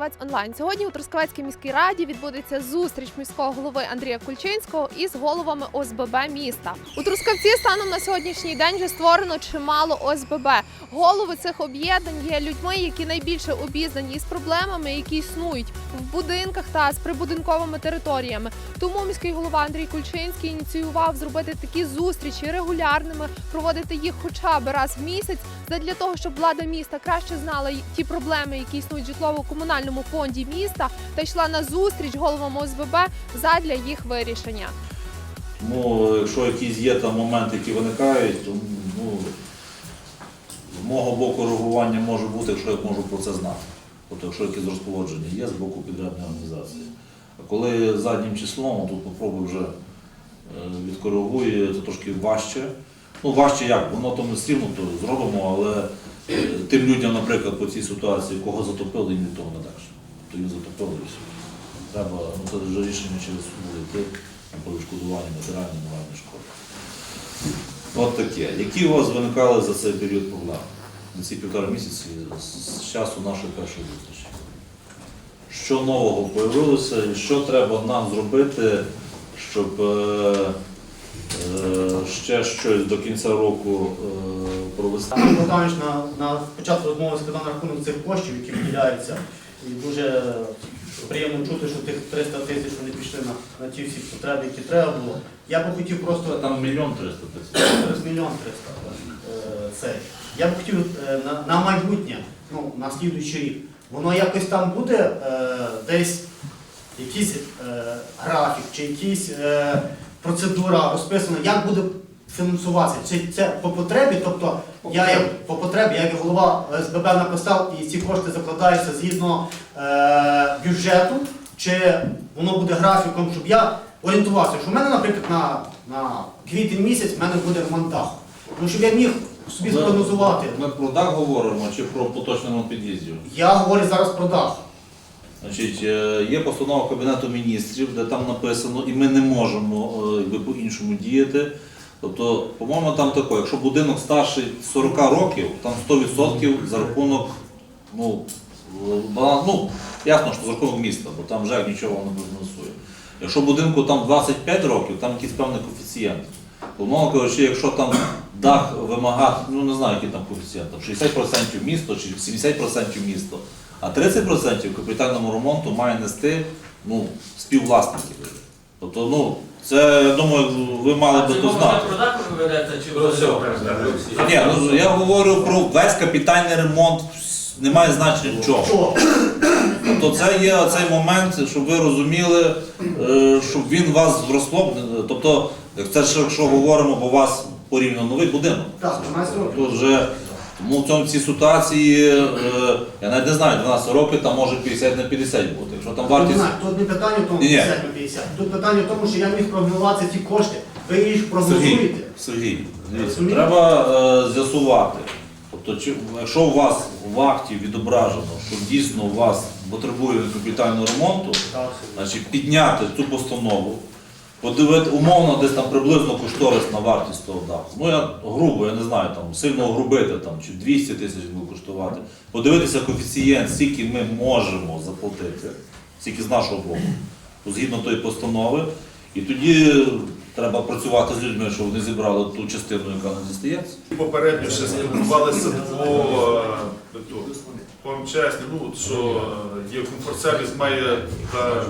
Трускавець онлайн. Сьогодні у Трускавецькій міській раді відбудеться зустріч міського голови Андрія Кульчинського із головами ОСББ міста. У Трускавці станом на сьогоднішній день вже створено чимало ОСББ. Голови цих об'єднань є людьми, які найбільше обізнані із проблемами, які існують в будинках та з прибудинковими територіями. Тому міський голова Андрій Кульчинський ініціював зробити такі зустрічі регулярними, проводити їх хоча б раз в місяць, для того, щоб влада міста краще знала ті проблеми, які існують в житлово-комунальному фонді міста, та йшла на зустріч головам ОСББ задля їх вирішення. Ну, якщо якісь є там моменти, які виникають, то ну, з мого боку реагування може бути, якщо я можу про це знати. Тобто, якщо якісь розповодження є з боку підрядної організації. А коли заднім числом, тут попробую вже е, відкоригує, це трошки важче. Ну, важче як, воно то ми все то зробимо, але е, тим людям, наприклад, по цій ситуації, кого затопили, їм від того не легше. То їм затопили і все. Треба, ну це вже рішення через суд йти по відшкодуванню матеріальної моральної шкоди. От таке. Які у вас виникали за цей період проблеми? За ці півтора місяці з- часу нашої першої зустрічі? Що нового появилося і що треба нам зробити, щоб е, ще щось до кінця року е, провести? Богданович на, на початку розмови сказав на рахунок цих коштів, які виділяються. І дуже приємно чути, що тих 300 тисяч вони пішли на, на ті всі потреби, які треба було. Я би хотів просто Там мільйон триста тисяч. Мільйон триста. е, Це. Я б хотів е, на, на майбутнє, ну, на слідуючий рік, воно якось там буде е, десь якийсь е, графік чи якась е, процедура розписана, як буде фінансуватися. Чи це по потребі, тобто я як по потребі, як голова СББ написав і ці кошти закладаються згідно е, бюджету, чи воно буде графіком, щоб я орієнтувався. Що в мене, наприклад, на, на квітень місяць в мене буде ремонт даху. Ну, щоб я міг собі спрогнозувати. Ми про дах говоримо чи про поточний ремонт під'їздів? Я говорю зараз про дах. Значить, е, є постанова Кабінету міністрів, де там написано, і ми не можемо е, по-іншому діяти. Тобто, по-моєму, там таке, якщо будинок старший 40 років, там 100% за рахунок, ну, ну, ясно, що за рахунок міста, бо там ЖЕК нічого не фінансує. Якщо будинку там 25 років, там якийсь певний коефіцієнт. Умовно кажучи, якщо там дах вимагати, ну не знаю, який там коефіцієнт, там 60% місто чи 70% місто, а 30% капітальному ремонту має нести ну, співвласники. Тобто, ну, це, я думаю, ви мали би то знати. про все? Ні, ну, я говорю про весь капітальний ремонт, немає значення чого. Чого? Тобто це є цей момент, щоб ви розуміли, е, щоб він вас зросло. Тобто, це ж якщо говоримо, бо у вас порівняно новий будинок. Так, 12. Тут вже тому в цьому цій ситуації, е, я навіть не знаю, 12 років там може 50 на 50 бути. Якщо там Не вартість. знаю, тут не питання в тому Ні-ні. 50 на 50. Тут питання в тому, що я міг прогнозувати ті кошти. Ви їх Сергій, прогнозуєте. Сергій, дивіться, треба е, з'ясувати. Тобто, чи, якщо у вас в акті відображено, що дійсно у вас потребує капітального ремонту, Так. значить підняти цю постанову, подивити умовно десь там приблизно кошторисна вартість того даху. Ну я грубо, я не знаю, там сильно огрубити там, чи 200 тисяч буде коштувати. Подивитися коефіцієнт, скільки ми можемо заплатити, скільки з нашого боку, згідно тої постанови. І тоді треба працювати з людьми, щоб вони зібрали ту частину, яка не дістається. Попередньо ще спілкувалися по, е, тут, по МЧС, ну, що е, є комфорт-сервіс має та,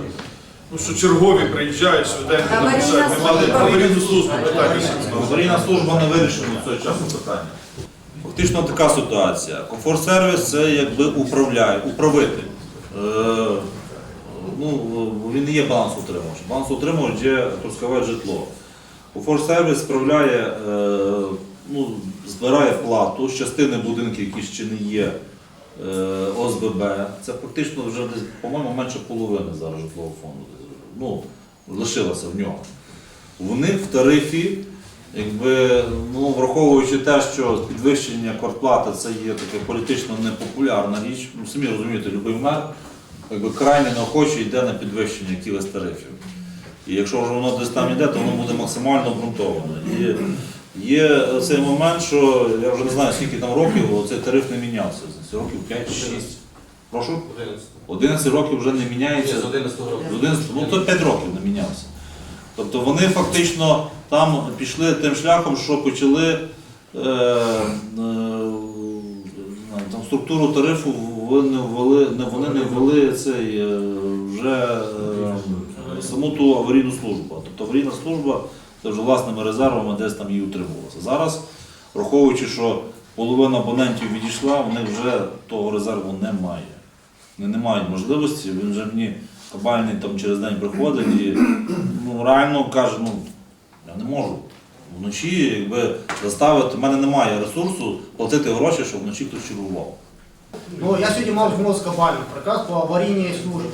ну, що чергові приїжджають, швиденько написати. Ми мали служба. аварійну службу питання. Аварійна служба не вирішила цього часу питання. Фактично така ситуація. Комфорт-сервіс це якби управляє, управитель. Е, ну, він не є балансоутримувач. Балансоутримувач є трускаве житло. Комфорт-сервіс справляє, е, ну, збирає плату з частини будинків, які ще не є е, ОСББ. Це практично вже по-моєму, менше половини зараз житлового фонду. Ну, лишилося в нього. В них в тарифі, якби, ну, враховуючи те, що підвищення квартплати це є таке політично непопулярна річ, ну, самі розумієте, любий мер якби, крайне неохоче йде на підвищення якихось тарифів. І якщо вже воно десь там йде, то воно буде максимально обґрунтовано. І є цей момент, що я вже не знаю, скільки там років, але цей тариф не мінявся. Років 5-6. Прошу? 11 років вже не Ні, міняється. з 11 року. З 11, ну то 5 років не мінявся. Тобто вони фактично там пішли тим шляхом, що почали е, е, там, структуру тарифу вони ввели, не, вони не ввели цей е, вже е, саму ту аварійну службу. Тобто аварійна служба це вже власними резервами десь там її утримувалася. Зараз, враховуючи, що половина абонентів відійшла, вони вже того резерву немає. Вони не мають можливості, він вже мені кабальний там через день приходить і ну, реально каже, ну я не можу. Вночі, якби заставити, в мене немає ресурсу платити гроші, щоб вночі хтось чергував. Ну, я сьогодні мав змову з Кабальним, приказ по аварійній службі.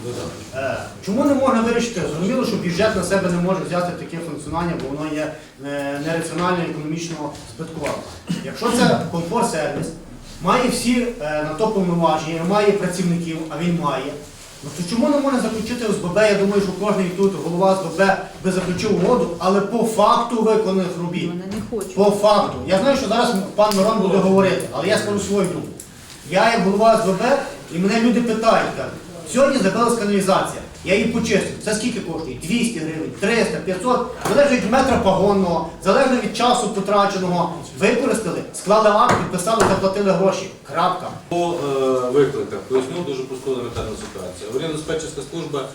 Е, чому не можна вирішити? Зрозуміло, що бюджет на себе не може взяти таке функціонування, бо воно є е, нераціонально економічно збитковим. Якщо це комфорт-сервіс, має всі е, на то повноваження, має працівників, а він має. Ну то чому не можна заключити ОСББ? Я думаю, що кожен тут голова ОСББ би заключив угоду, але по факту виконаних робіт. По факту. Я знаю, що зараз пан Мирон буде говорити, але я скажу свою думку. Я як голова СВБ, і мене люди питають, кажуть, сьогодні забилась каналізація, я її почистив. Це скільки коштує? 200 гривень, 300, 500, залежить від метра погонного, залежно від часу потраченого. Використали, склали акт, підписали, заплатили гроші. Крапка. По е, викликах поясню дуже просту елементарну ситуацію. Аварійна диспетчерська служба,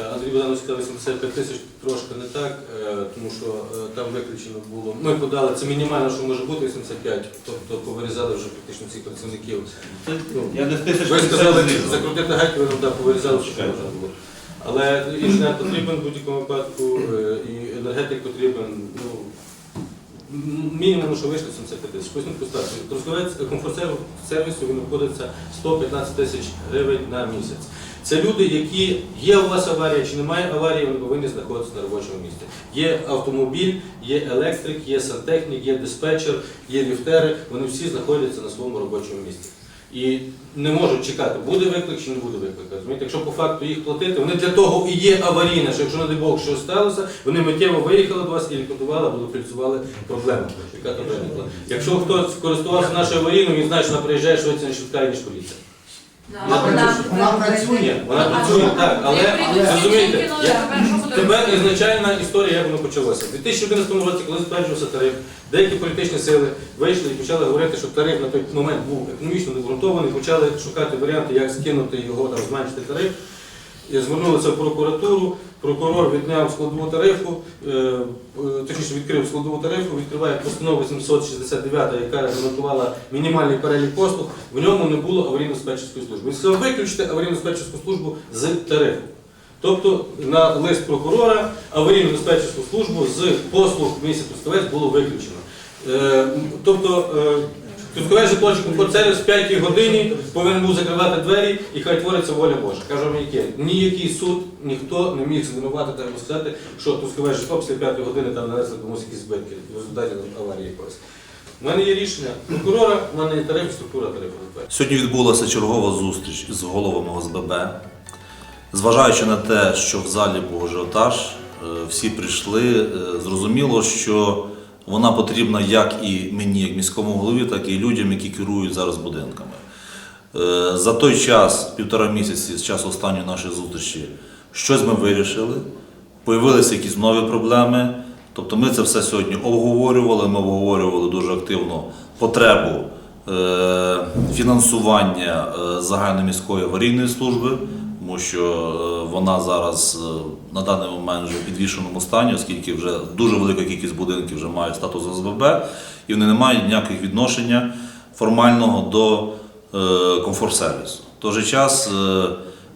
е, Андрій Богданович сказав 85 тисяч, трошки не так, е, тому що е, там виключено було. Ми подали, це мінімально, що може бути 85, тобто повирізали вже практично всіх працівників. Я тисяч Ви сказали, закрутити гайку, ви нам да, повирізали, що можна було. Але інженер потрібен в будь-якому випадку, е, і енергетик потрібен. Ну, мінімум, що вийшло 75 тисяч. Поясню просто. Трускавець комфорт-сервісу він обходиться 115 тисяч гривень на місяць. Це люди, які є у вас аварія чи немає аварії, вони повинні знаходитися на робочому місці. Є автомобіль, є електрик, є сантехнік, є диспетчер, є ліфтери. Вони всі знаходяться на своєму робочому місці. І не можуть чекати, буде виклик чи не буде виклик. Розумієте? Якщо по факту їх платити, вони для того і є аварійне, що якщо, не дай Бог, щось сталося, вони миттєво виїхали до вас і ліквідували або локалізували проблему, яка там виникла. Якщо хтось користувався нашою аварійною, він знає, що вона приїжджає швидше, ніж швидка, ніж поліція. Вона працює, вона працює. Так, але розумієте, я- ну, Тепер ізначальна історія, як воно почалося. У 2011 році, коли затверджувався тариф, деякі політичні сили вийшли і почали говорити, що тариф на той момент був економічно необґрунтований, почали шукати варіанти, як скинути його, там, зменшити тариф. І звернулися в прокуратуру, прокурор відняв складову тарифу, е, е, точніше відкрив складову тарифу, відкриває постанову 769, яка регламентувала мінімальний перелік послуг, в ньому не було аварійно-диспетчерської служби. Він сказав виключити аварійно-диспетчерську службу з тарифу. Тобто на лист прокурора аварійну диспетчерську службу з послуг в місті Трускавець було виключено. Е, тобто е, Трускавець житловий комфорт-сервіс в 5 годині повинен був закривати двері і хай твориться воля Божа. Кажу вам яке. Ніякий суд, ніхто не міг звинуватити або сказати, що Трускавець житло після 5 години там нанесли комусь якісь збитки в результаті аварії якоїсь. У мене є рішення прокурора, у мене є тариф, структура тарифу. Сьогодні відбулася чергова зустріч із головами ОСББ. Зважаючи на те, що в залі був ажіотаж, е, всі прийшли. е, Зрозуміло, що вона потрібна як і мені, як міському голові, так і людям, які керують зараз будинками. Е, За той час, півтора місяці з часу останньої нашої зустрічі, щось ми вирішили, появилися якісь нові проблеми. Тобто ми це все сьогодні обговорювали. Ми обговорювали дуже активно потребу е, фінансування е, загальноміської аварійної служби, тому що вона зараз е, на даний момент вже в підвішеному стані, оскільки вже дуже велика кількість будинків вже мають статус ОСББ, і вони не мають ніяких відношення формального до е, комфорт-сервісу. В той же час е,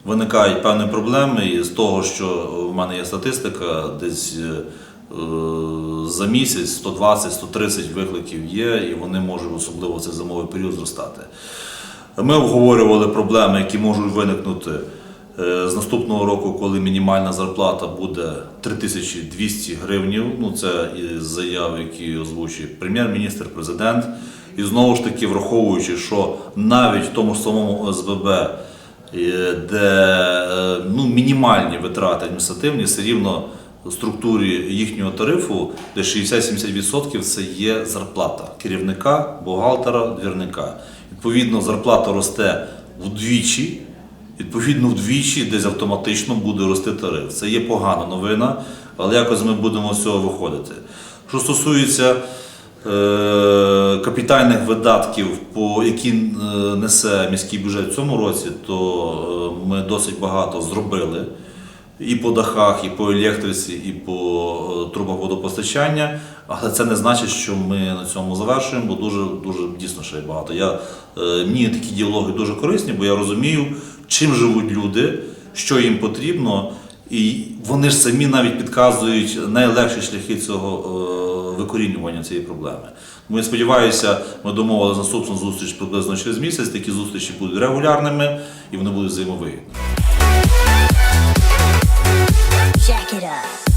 виникають певні проблеми і з того, що в мене є статистика, десь за місяць 120-130 викликів є, і вони можуть особливо цей зимовий період зростати. Ми обговорювали проблеми, які можуть виникнути з наступного року, коли мінімальна зарплата буде 3200 гривнів. Ну, це із заяв, які озвучує прем'єр-міністр, президент. І знову ж таки, враховуючи, що навіть в тому самому ОСББ, е, де е, ну, мінімальні витрати адміністративні, все рівно в структурі їхнього тарифу, де 60-70% це є зарплата керівника, бухгалтера, двірника. Відповідно, зарплата росте вдвічі, відповідно вдвічі десь автоматично буде рости тариф. Це є погана новина, але якось ми будемо з цього виходити. Що стосується е, капітальних видатків, по які е, несе міський бюджет в цьому році, то е, ми досить багато зробили і по дахах, і по електриці, і по е, трубах водопостачання. Але це не значить, що ми на цьому завершуємо, бо дуже, дуже дійсно ще є багато. Я, е, мені такі діалоги дуже корисні, бо я розумію, чим живуть люди, що їм потрібно, і вони ж самі навіть підказують найлегші шляхи цього е, викорінювання цієї проблеми. Тому я сподіваюся, ми домовилися наступну зустріч приблизно через місяць. Такі зустрічі будуть регулярними і вони будуть взаємовигідними. Jack it up.